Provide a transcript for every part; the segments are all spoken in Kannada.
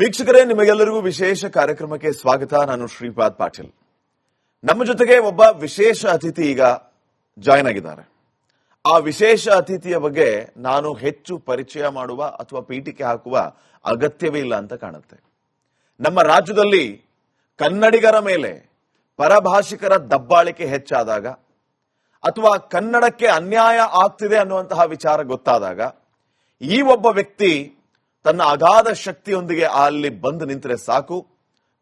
ವೀಕ್ಷಕರೇ, ನಿಮಗೆಲ್ಲರಿಗೂ ವಿಶೇಷ ಕಾರ್ಯಕ್ರಮಕ್ಕೆ ಸ್ವಾಗತ. ನಾನು ಶ್ರೀಪಾದ್ ಪಾಟೀಲ್. ನಮ್ಮ ಜೊತೆಗೆ ಒಬ್ಬ ವಿಶೇಷ ಅತಿಥಿ ಈಗ ಜಾಯ್ನ್ ಆಗಿದ್ದಾರೆ. ಆ ವಿಶೇಷ ಅತಿಥಿಯ ಬಗ್ಗೆ ನಾನು ಹೆಚ್ಚು ಪರಿಚಯ ಮಾಡುವ ಅಥವಾ ಪೀಠಿಕೆ ಹಾಕುವ ಅಗತ್ಯವೇ ಇಲ್ಲ ಅಂತ ಕಾಣುತ್ತೆ. ನಮ್ಮ ರಾಜ್ಯದಲ್ಲಿ ಕನ್ನಡಿಗರ ಮೇಲೆ ಪರಭಾಷಿಕರ ದಬ್ಬಾಳಿಕೆ ಹೆಚ್ಚಾದಾಗ ಅಥವಾ ಕನ್ನಡಕ್ಕೆ ಅನ್ಯಾಯ ಆಗ್ತಿದೆ ಅನ್ನುವಂತಹ ವಿಚಾರ ಗೊತ್ತಾದಾಗ ಈ ಒಬ್ಬ ವ್ಯಕ್ತಿ ತನ್ನ ಅಗಾಧ ಶಕ್ತಿಯೊಂದಿಗೆ ಅಲ್ಲಿ ಬಂದು ನಿಂತರೆ ಸಾಕು.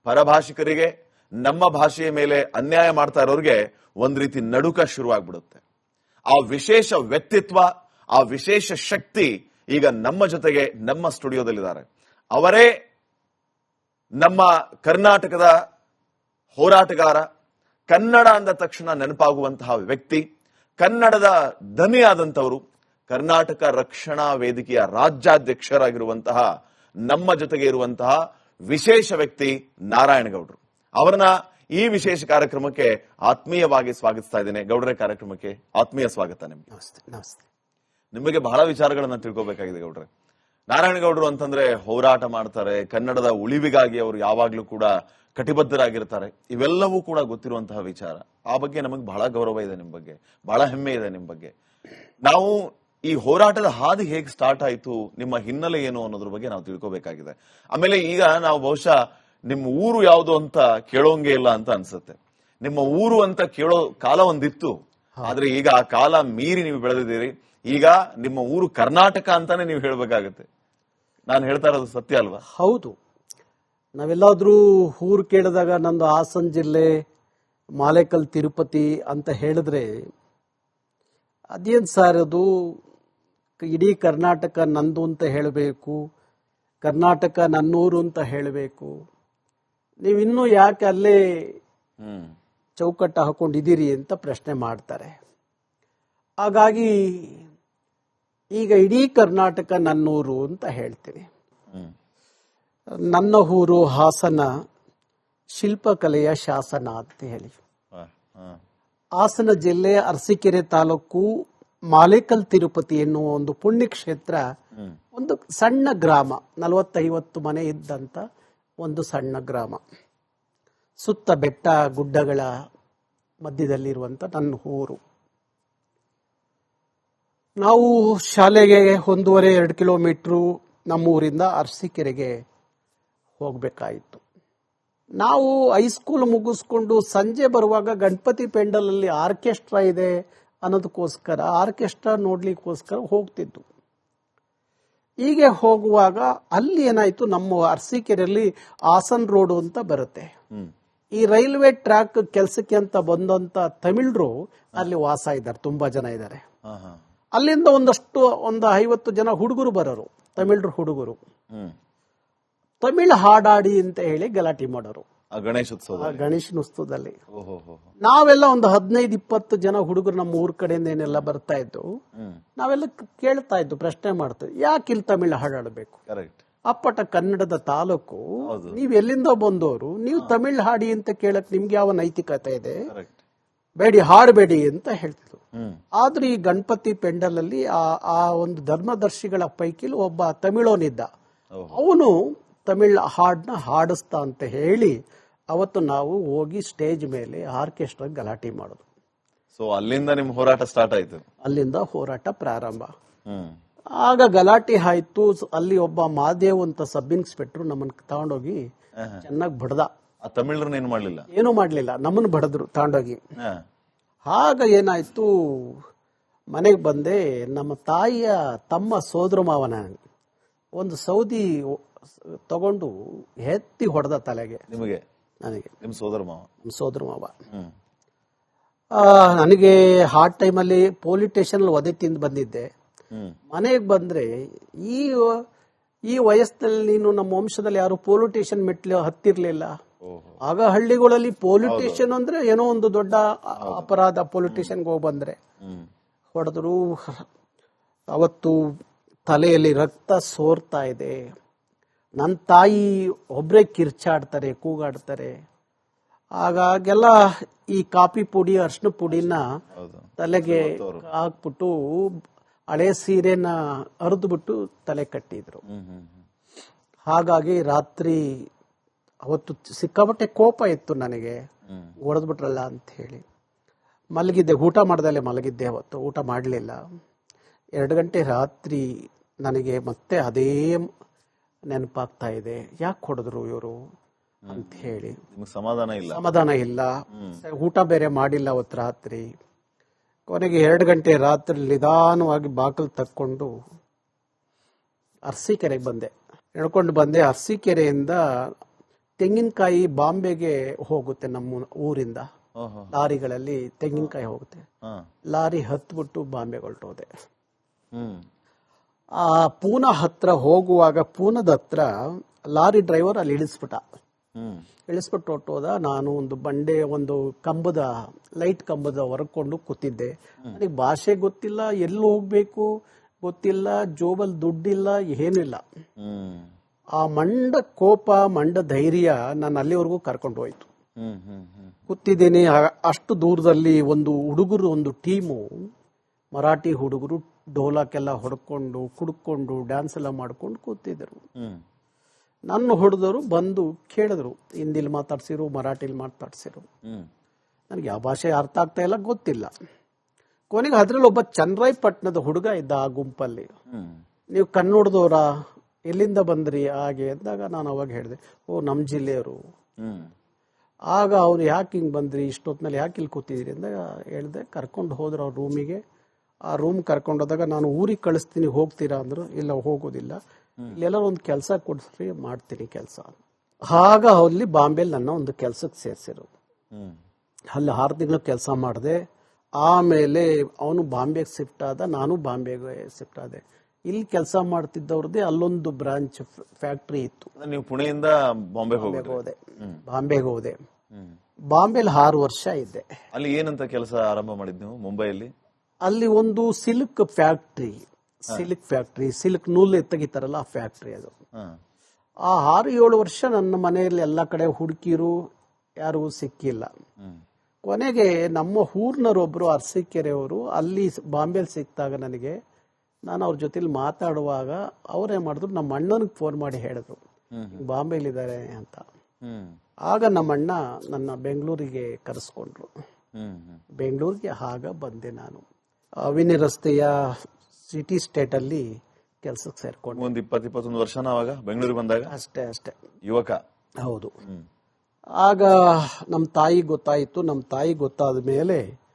ಪರಭಾಷಿಕರಿಗೆ, ನಮ್ಮ ಭಾಷೆಯ ಮೇಲೆ ಅನ್ಯಾಯ ಮಾಡ್ತಾ ಇರೋರಿಗೆ ಒಂದ್ ರೀತಿ ನಡುಕ ಶುರುವಾಗ್ಬಿಡುತ್ತೆ. ಆ ವಿಶೇಷ ವ್ಯಕ್ತಿತ್ವ, ಆ ವಿಶೇಷ ಶಕ್ತಿ ಈಗ ನಮ್ಮ ಜೊತೆಗೆ ನಮ್ಮ ಸ್ಟುಡಿಯೋದಲ್ಲಿದ್ದಾರೆ. ಅವರೇ ನಮ್ಮ ಕರ್ನಾಟಕದ ಹೋರಾಟಗಾರ, ಕನ್ನಡ ಅಂದ ತಕ್ಷಣ ನೆನಪಾಗುವಂತಹ ವ್ಯಕ್ತಿ, ಕನ್ನಡದ ದನಿಯಾದಂಥವರು ಕರ್ನಾಟಕ ರಕ್ಷಣಾ ವೇದಿಕೆಯ ರಾಜ್ಯಾಧ್ಯಕ್ಷರಾಗಿರುವಂತಹ ನಮ್ಮ ಜೊತೆಗೆ ಇರುವಂತಹ ವಿಶೇಷ ವ್ಯಕ್ತಿ ನಾರಾಯಣಗೌಡರು. ಅವರನ್ನ ಈ ವಿಶೇಷ ಕಾರ್ಯಕ್ರಮಕ್ಕೆ ಆತ್ಮೀಯವಾಗಿ ಸ್ವಾಗತಿಸ್ತಾ ಇದ್ದೇನೆ. ಗೌಡರ ಕಾರ್ಯಕ್ರಮಕ್ಕೆ ಆತ್ಮೀಯ ಸ್ವಾಗತ ನಿಮ್ಗೆ. ನಮಸ್ತೆ ನಮಸ್ತೆ. ನಿಮಗೆ ಬಹಳ ವಿಚಾರಗಳನ್ನ ತಿಳ್ಕೊಬೇಕಾಗಿದೆ ಗೌಡ್ರೆ. ನಾರಾಯಣಗೌಡರು ಅಂತಂದ್ರೆ ಹೋರಾಟ ಮಾಡ್ತಾರೆ ಕನ್ನಡದ ಉಳಿವಿಗಾಗಿ ಅವರು ಯಾವಾಗ್ಲೂ ಕೂಡ ಕಟಿಬದ್ಧರಾಗಿರ್ತಾರೆ. ಇವೆಲ್ಲವೂ ಕೂಡ ಗೊತ್ತಿರುವಂತಹ ವಿಚಾರ. ಆ ಬಗ್ಗೆ ನಮಗೆ ಬಹಳ ಗೌರವ ಇದೆ ನಿಮ್ ಬಗ್ಗೆ ಬಹಳ ಹೆಮ್ಮೆ ಇದೆ ನಿಮ್ ಬಗ್ಗೆ. ನಾವು ಈ ಹೋರಾಟದ ಹಾದಿ ಹೇಗೆ ಸ್ಟಾರ್ಟ್ ಆಯ್ತು ನಿಮ್ಮ ಹಿನ್ನೆಲೆ ಏನು ಅನ್ನೋದ್ರ ಬಗ್ಗೆ ನಾವು ತಿಳ್ಕೊಬೇಕಾಗಿದೆ. ಆಮೇಲೆ ಈಗ ನಾವು ಬಹುಶಃ ನಿಮ್ಮ ಊರು ಯಾವುದು ಅಂತ ಕೇಳೋಂಗೆ ಇಲ್ಲ ಅಂತ ಅನ್ಸುತ್ತೆ. ನಿಮ್ಮ ಊರು ಅಂತ ಕೇಳೋ ಕಾಲ ಒಂದಿತ್ತು. ಆದ್ರೆ ಈಗ ಆ ಕಾಲ ಮೀರಿ ನೀವು ಬೆಳೆದಿದ್ದೀರಿ. ಈಗ ನಿಮ್ಮ ಊರು ಕರ್ನಾಟಕ ಅಂತಾನೆ ನೀವು ಹೇಳ್ಬೇಕಾಗತ್ತೆ. ನಾನು ಹೇಳ್ತಾ ಇರೋದು ಸತ್ಯ ಅಲ್ವಾ? ಹೌದು. ನಾವೆಲ್ಲಾದ್ರೂ ಊರು ಕೇಳಿದಾಗ ನಂದು ಹಾಸನ್ ಜಿಲ್ಲೆ ಮಾಲೇಕಲ್ ತಿರುಪತಿ ಅಂತ ಹೇಳಿದ್ರೆ ಅದೇನು ಸರ್ ಅದು? ಇಡೀ ಕರ್ನಾಟಕ ನಂದು ಅಂತ ಹೇಳಬೇಕು ಕರ್ನಾಟಕ ನನ್ನೂರು ಅಂತ ಹೇಳಬೇಕು. ನೀವಿನ್ನೂ ಯಾಕೆ ಅಲ್ಲೇ ಚೌಕಟ್ಟು ಹಾಕೊಂಡಿದ್ದೀರಿ ಅಂತ ಪ್ರಶ್ನೆ ಮಾಡ್ತಾರೆ. ಹಾಗಾಗಿ ಈಗ ಇಡೀ ಕರ್ನಾಟಕ ನನ್ನೂರು ಅಂತ ಹೇಳ್ತೀನಿ. ಹ್ಮ್. ನನ್ನ ಊರು ಹಾಸನ ಶಿಲ್ಪಕಲೆಯ ಶಾಸನ ಅಂತ ಹೇಳಿ. ಹಾಸನ ಜಿಲ್ಲೆ ಅರಸೀಕೆರೆ ತಾಲೂಕು ಮಾಲೇಕಲ್ ತಿರುಪತಿ ಎನ್ನುವ ಒಂದು ಪುಣ್ಯಕ್ಷೇತ್ರ ಒಂದು ಸಣ್ಣ ಗ್ರಾಮ ನಲವತ್ತೈವತ್ತು ಮನೆ ಇದ್ದಂತ ಒಂದು ಸಣ್ಣ ಗ್ರಾಮ. ಸುತ್ತ ಬೆಟ್ಟ ಗುಡ್ಡಗಳ ಮಧ್ಯದಲ್ಲಿರುವಂತ ನನ್ನ ಊರು. ನಾವು ಶಾಲೆಗೆ ಒಂದೂವರೆ ಎರಡು ಕಿಲೋಮೀಟ್ರು ನಮ್ಮೂರಿಂದ ಅರಸೀಕೆರೆಗೆ ಹೋಗಬೇಕಾಯಿತು. ನಾವು ಹೈಸ್ಕೂಲ್ ಮುಗಿಸ್ಕೊಂಡು ಸಂಜೆ ಬರುವಾಗ ಗಣಪತಿ ಪೆಂಡಲಲ್ಲಿ ಆರ್ಕೆಸ್ಟ್ರಾ ಇದೆ ಅನ್ನೋದಕ್ಕೋಸ್ಕರ ಆರ್ಕೆಸ್ಟ್ರಾ ನೋಡ್ಲಿಕ್ಕೋಸ್ಕರ ಹೋಗ್ತಿದ್ದು. ಹೀಗೆ ಹೋಗುವಾಗ ಅಲ್ಲಿ ಏನಾಯ್ತು ನಮ್ಮ ಅರ್ಸಿಕೆರೆಯಲ್ಲಿ ಹಾಸನ್ ರೋಡ್ ಅಂತ ಬರುತ್ತೆ. ಈ ರೈಲ್ವೆ ಟ್ರ್ಯಾಕ್ ಕೆಲಸಕ್ಕೆ ಅಂತ ಬಂದಂತ ತಮಿಳರು ಅಲ್ಲಿ ವಾಸ ಇದ್ದಾರೆ ತುಂಬಾ ಜನ ಇದ್ದಾರೆ. ಅಲ್ಲಿಂದ ಒಂದಷ್ಟು ಒಂದು ಐವತ್ತು ಜನ ಹುಡುಗರು ಬರೋರು ತಮಿಳರು ಹುಡುಗರು. ತಮಿಳ್ ಹಾಡಾಡಿ ಅಂತ ಹೇಳಿ ಗಲಾಟೆ ಮಾಡೋರು. ಗಣೇಶೋತ್ಸವ ಗಣೇಶನ ಉತ್ಸವದಲ್ಲಿ. ನಾವೆಲ್ಲ ಒಂದು ಹದಿನೈದು ಇಪ್ಪತ್ತು ಜನ ಹುಡುಗರು ನಮ್ಮ ಊರ್ ಕಡೆಯಿಂದ ಏನೆಲ್ಲ ಬರ್ತಾ ಇದ್ದು ನಾವೆಲ್ಲ ಕೇಳ್ತಾ ಇದ್ದು ಪ್ರಶ್ನೆ ಮಾಡ್ತೇವೆ ಯಾಕೆ ಇಲ್ಲಿ ತಮಿಳು ಹಾಡಾಡಬೇಕು? ಅಪ್ಪಟ ಕನ್ನಡದ ತಾಲೂಕು ನೀವು ಎಲ್ಲಿಂದ ಬಂದವರು ನೀವು ತಮಿಳ್ ಹಾಡಿ ಅಂತ ಕೇಳಕ್ ನಿಮ್ಗೆ ಯಾವ ನೈತಿಕತೆ ಇದೆ? ಬೇಡಿ ಹಾಡಬೇಡಿ ಅಂತ ಹೇಳ್ತಿದ್ರು. ಆದ್ರೆ ಈ ಗಣಪತಿ ಪೆಂಡಲ್ ಅಲ್ಲಿ ಆ ಆ ಒಂದು ಧರ್ಮದರ್ಶಿಗಳ ಪೈಕಿ ಒಬ್ಬ ತಮಿಳೋನಿದ್ದ. ಅವನು ತಮಿಳ್ ಹಾಡ್ನ ಹಾಡಿಸ್ತಾ ಅಂತ ಹೇಳಿ ಅವತ್ತು ನಾವು ಹೋಗಿ ಸ್ಟೇಜ್ ಮೇಲೆ ಆರ್ಕೆಸ್ಟ್ರಾ ಗಲಾಟೆ ಮಾಡೋದು. ಸೊ ಅಲ್ಲಿಂದ ನಿಮ್ ಹೋರಾಟ ಸ್ಟಾರ್ಟ್ ಆಯ್ತು. ಅಲ್ಲಿಂದ ಹೋರಾಟ ಪ್ರಾರಂಭ. ಆಗ ಗಲಾಟೆ ಆಯ್ತು. ಅಲ್ಲಿ ಒಬ್ಬ ಮಾದೇವ್ ಅಂತ ಸಬ್ ಇನ್ಸ್ಪೆಕ್ಟರ್ ನಮ್ಮನ್ನ ತಗೊಂಡೋಗಿ. ಚೆನ್ನಾಗಿ ಬಡ್ದ. ಆ ಏನು ಮಾಡ್ಲಿಲ್ಲ? ಏನು ಮಾಡ್ಲಿಲ್ಲ. ನಮ್ಮನ್ನ ಬಡದ್ರು ತಗೊಂಡೋಗಿ. ಆಗ ಏನಾಯ್ತು? ಮನೆಗೆ ಬಂದೆ. ನಮ್ಮ ತಾಯಿಯ ತಮ್ಮ ಸೋದರ ಮಾವನ ಒಂದು ಸೌದಿ ತಗೊಂಡು ಎತ್ತಿ ಹೊಡೆದ ತಲೆಗೆ. ನಿಮಗೆ? ನನಗೆ. ನಿಮ್ಮ ಸೋದರ ಮಾವ? ನಿಮ್ಮ ಸೋದರ ಮಾವ. ಹ್ಮ್. ಆ, ನನಗೆ ಹಾರ್ಡ್ ಟೈಮಲ್ಲಿ ಪೊಲೀಸ್ ಸ್ಟೇಷನಲ್ಲಿ ಒದೆ ತಿಂದು ಬಂದಿದ್ದೆ. ಹ್ಮ್. ಮನೆಗೆ ಬಂದ್ರೆ ಈ ಈ ವಯಸ್ಸಿನಲ್ಲಿ ನೀನು ನಮ್ಮ ವಂಶದಲ್ಲಿ ಯಾರು ಪೊಲೀಸ್ ಸ್ಟೇಷನ್ ಮೆಟ್ಲು ಹತ್ತಿರ್ಲಿಲ್ಲ. ಓಹೋ. ಆಗ ಹಳ್ಳಿಗಳಲ್ಲಿ ಪೊಲೀಸ್ ಸ್ಟೇಷನ್ ಅಂದ್ರೆ ಏನೋ ಒಂದು ದೊಡ್ಡ ಅ- ಅಪರಾಧ ಪೊಲೀಸ್ ಸ್ಟೇಷನ್ಗೆ ಹೋಗಿ ಬಂದ್ರೆ. ಹ್ಮ್. ಹೊಡೆದ್ರು ಅವತ್ತು ತಲೆಯಲ್ಲಿ ರಕ್ತ ಸೋರ್ತಾ ಇದೆ. ನನ್ನ ತಾಯಿ ಒಬ್ಬರೇ ಕಿರ್ಚಾಡ್ತಾರೆ ಕೂಗಾಡ್ತಾರೆ. ಆಗಾಗೆಲ್ಲ ಈ ಕಾಫಿ ಪುಡಿ ಅರ್ಶಿನ ಪುಡಿನ ತಲೆಗೆ ಹಾಕ್ಬಿಟ್ಟು ಹಳೆ ಸೀರೆನ ಹರಿದ್ಬಿಟ್ಟು ತಲೆ ಕಟ್ಟಿದ್ರು. ಹಾಗಾಗಿ ರಾತ್ರಿ ಅವತ್ತು ಸಿಕ್ಕಾಪಟ್ಟೆ ಕೋಪ ಇತ್ತು ನನಗೆ. ಹೊಡೆದ್ಬಿಟ್ರಲ್ಲ ಅಂತ ಹೇಳಿ ಮಲಗಿದ್ದೆ ಊಟ ಮಾಡ್ದಲ್ಲೇ ಮಲಗಿದ್ದೆ ಅವತ್ತು. ಊಟ ಮಾಡಲಿಲ್ಲ. ಎರಡು ಗಂಟೆ ರಾತ್ರಿ ನನಗೆ ಮತ್ತೆ ಅದೇ ನೆನಪಾಗ್ತಾ ಇದೆ ಯಾಕೆ ಹೊಡೆದ್ರು ಇವರು? ಅಂತ ಹೇಳಿ. ಸಮಾಧಾನ ಇಲ್ಲ. ಸಮಾಧಾನ ಇಲ್ಲ. ಊಟ ಬೇರೆ ಮಾಡಿಲ್ಲ ಅವತ್ ರಾತ್ರಿ. ಕೊನೆಗೆ ಎರಡು ಗಂಟೆ ರಾತ್ರಿ ನಿಧಾನವಾಗಿ ಬಾಕಲ್ ತಕ್ಕೊಂಡು ಅರಸೀಕೆರೆಗೆ ಬಂದೆ. ನಡ್ಕೊಂಡು ಬಂದೆ. ಅರಸೀಕೆರೆಯಿಂದ ತೆಂಗಿನಕಾಯಿ ಬಾಂಬೆಗೆ ಹೋಗುತ್ತೆ ನಮ್ಮ ಊರಿಂದ. ಲಾರಿಗಳಲ್ಲಿ ತೆಂಗಿನಕಾಯಿ ಹೋಗುತ್ತೆ. ಲಾರಿ ಹತ್ಬಿಟ್ಟು ಬಾಂಬೆಗೆ ಹೊರಟೋದೆ. ಆ ಪೂನ ಹತ್ರ ಹೋಗುವಾಗ ಪೂನದ ಹತ್ರ ಲಾರಿ ಡ್ರೈವರ್ ಅಲ್ಲಿ ಇಳಿಸ್ಬಿಟ್ಟ. ಇಳಿಸ್ಬಿಟ್ಟು ಹೊಟ್ಟೋದ ನಾನು ಒಂದು ಬಂಡೆ ಒಂದು ಕಂಬದ ಲೈಟ್ ಕಂಬದ ಹೊರಕೊಂಡು ಕೂತಿದ್ದೆ. ನನಗೆ ಭಾಷೆ ಗೊತ್ತಿಲ್ಲ ಎಲ್ಲಿ ಹೋಗ್ಬೇಕು ಗೊತ್ತಿಲ್ಲ ಜೋಬಲ್ ದುಡ್ಡಿಲ್ಲ ಏನಿಲ್ಲ. ಆ ಮಂಡ ಕೋಪ ಮಂಡ ಧೈರ್ಯ ನಾನು ಅಲ್ಲಿವರೆಗೂ ಕರ್ಕೊಂಡು ಹೋಯ್ತು. ಕೂತಿದ್ದೀನಿ ಅಷ್ಟು ದೂರದಲ್ಲಿ ಒಂದು ಹುಡುಗರು ಒಂದು ಟೀಮು ಮರಾಠಿ ಹುಡುಗರು ಡೋಲಾಕೆಲ್ಲ ಹೊಡ್ಕೊಂಡು ಕುಡ್ಕೊಂಡು ಡ್ಯಾನ್ಸ್ ಎಲ್ಲ ಮಾಡ್ಕೊಂಡು ಕೂತಿದ್ರು. ನನ್ನ ಹೊಡೆದವರು ಬಂದು ಕೇಳಿದ್ರು ಹಿಂದಿಲಿ ಮಾತಾಡ್ಸಿರು ಮರಾಠಿಲಿ ಮಾತಾಡ್ಸಿರು. ನನಗೆ ಯಾವ ಭಾಷೆ ಅರ್ಥ ಆಗ್ತಾ ಇಲ್ಲ ಗೊತ್ತಿಲ್ಲ. ಕೊನೆಗೆ ಅದ್ರಲ್ಲಿ ಒಬ್ಬ ಚನ್ನರಾಯಪಟ್ಟಣದ ಹುಡುಗ ಇದ್ದ ಆ ಗುಂಪಲ್ಲಿ. ನೀವು ಕನ್ನಡದವರಾ ಎಲ್ಲಿಂದ ಬಂದ್ರಿ ಹಾಗೆ ಅಂದಾಗ ನಾನು ಅವಾಗ ಹೇಳಿದೆ ಓ ನಮ್ಮ ಜಿಲ್ಲೆಯವರು. ಆಗ ಅವ್ರು ಯಾಕೆ ಹಿಂಗೆ ಬಂದ್ರಿ ಇಷ್ಟೊತ್ತಿನಲ್ಲಿ ಯಾಕೆ ಇಲ್ಲಿ ಕೂತಿದ್ರಿ ಅಂದಾಗ ಹೇಳಿದೆ ಕರ್ಕೊಂಡು ಹೋದ್ರು ಅವ್ರ ರೂಮಿಗೆ ಆ ರೂಮ್ ಕರ್ಕೊಂಡೋದಾಗ ನಾನು ಊರಿಗೆ ಕಳಿಸ್ತೀನಿ ಹೋಗ್ತೀರಾ ಅಂದ್ರು ಇಲ್ಲ ಹೋಗೋದಿಲ್ಲ. ಇಲ್ಲೆಲ್ಲ ಒಂದು ಕೆಲಸ ಕೊಡಿಸ್ರಿ ಮಾಡ್ತೀನಿ ಕೆಲಸ. ಆಗ ಅಲ್ಲಿ ಬಾಂಬೆಲಿ ನನ್ನ ಒಂದು ಕೆಲಸಕ್ಕೆ ಸೇರಿಸಿರು. ಹ್ಮ್. ಅಲ್ಲಿ ಆರು ತಿಂಗಳು ಕೆಲಸ ಮಾಡಿದೆ. ಆಮೇಲೆ ಅವನು ಬಾಂಬೆಗೆ ಶಿಫ್ಟ್ ಆದ ನಾನು ಬಾಂಬೆಗೆ ಶಿಫ್ಟ್ ಆದೆ. ಇಲ್ಲಿ ಕೆಲಸ ಮಾಡ್ತಿದ್ದವ್ರದ್ದೇ ಅಲ್ಲೊಂದು ಬ್ರಾಂಚ್ ಫ್ಯಾಕ್ಟ್ರಿ ಇತ್ತು. ನೀವು ಪುಣೆಯಿಂದ ಬಾಂಬೆ ಹೋದೆ. ಬಾಂಬೆಗೆ ಹೋದೆ. ಬಾಂಬೆಲಿ ಆರು ವರ್ಷ ಇದ್ದೆ. ಅಲ್ಲಿ ಏನಂತ ಕೆಲಸ ಆರಂಭ ಮಾಡಿದ್ ನೀವು ಮುಂಬೈಯಲ್ಲಿ? ಅಲ್ಲಿ ಒಂದು silk factory silk factory silk ನೂಲ್ ತೆಗಿತಾರಲ್ಲ ಆ ಫ್ಯಾಕ್ಟ್ರಿ ಅದು. ಆ ಆರು ಏಳು ವರ್ಷ ನನ್ನ ಮನೆಯಲ್ಲಿ ಎಲ್ಲ ಕಡೆ ಹುಡುಕಿರು ಯಾರಿಗೂ ಸಿಕ್ಕಿಲ್ಲ. ಕೊನೆಗೆ ನಮ್ಮ ಊರ್ನವರೊಬ್ರು ಅರಸೀಕೆರೆಯವರು ಅಲ್ಲಿ ಬಾಂಬೆಲಿ ಸಿಕ್ಕಿದಾಗ ನನಗೆ ನಾನು ಅವ್ರ ಜೊತೆಲಿ ಮಾತಾಡುವಾಗ ಅವರೇ ಮಾಡಿದ್ರು ನಮ್ಮ ಅಣ್ಣನಿಗೆ ಫೋನ್ ಮಾಡಿ ಹೇಳಿದ್ರು. ಬಾಂಬೆಲಿ ಬಾಂಬೆಲಿದ್ದಾರೆ ಅಂತ. ಆಗ ನಮ್ಮ ಅಣ್ಣ ನನ್ನ ಬೆಂಗಳೂರಿಗೆ ಕರೆಸ್ಕೊಂಡ್ರು. ಬೆಂಗಳೂರಿಗೆ ಆಗ ಬಂದೆ ನಾನು. ಅವಿನಿ ರಸ್ತೆಯ ಸಿಟಿ ಸ್ಟೇಟ್ ಅಲ್ಲಿ ಕೆಲಸಕ್ಕೆ ಸೇರ್ಕೊಂಡು. ಒಂದ್ ಇಪ್ಪತ್ ಇಪ್ಪತ್ತೊಂದು ವರ್ಷ ಅವಾಗ? ಬೆಂಗಳೂರಿಗೆ ಬಂದಾಗ? ಅಷ್ಟೇ ಅಷ್ಟೇ. ಯುವಕ? ಹೌದು. ಆಗ ನಮ್ಮ ತಾಯಿ ಗೊತ್ತಾಯಿತು. ನಮ್ಮ ತಾಯಿ ಗೊತ್ತಾದ ಮೇಲೆ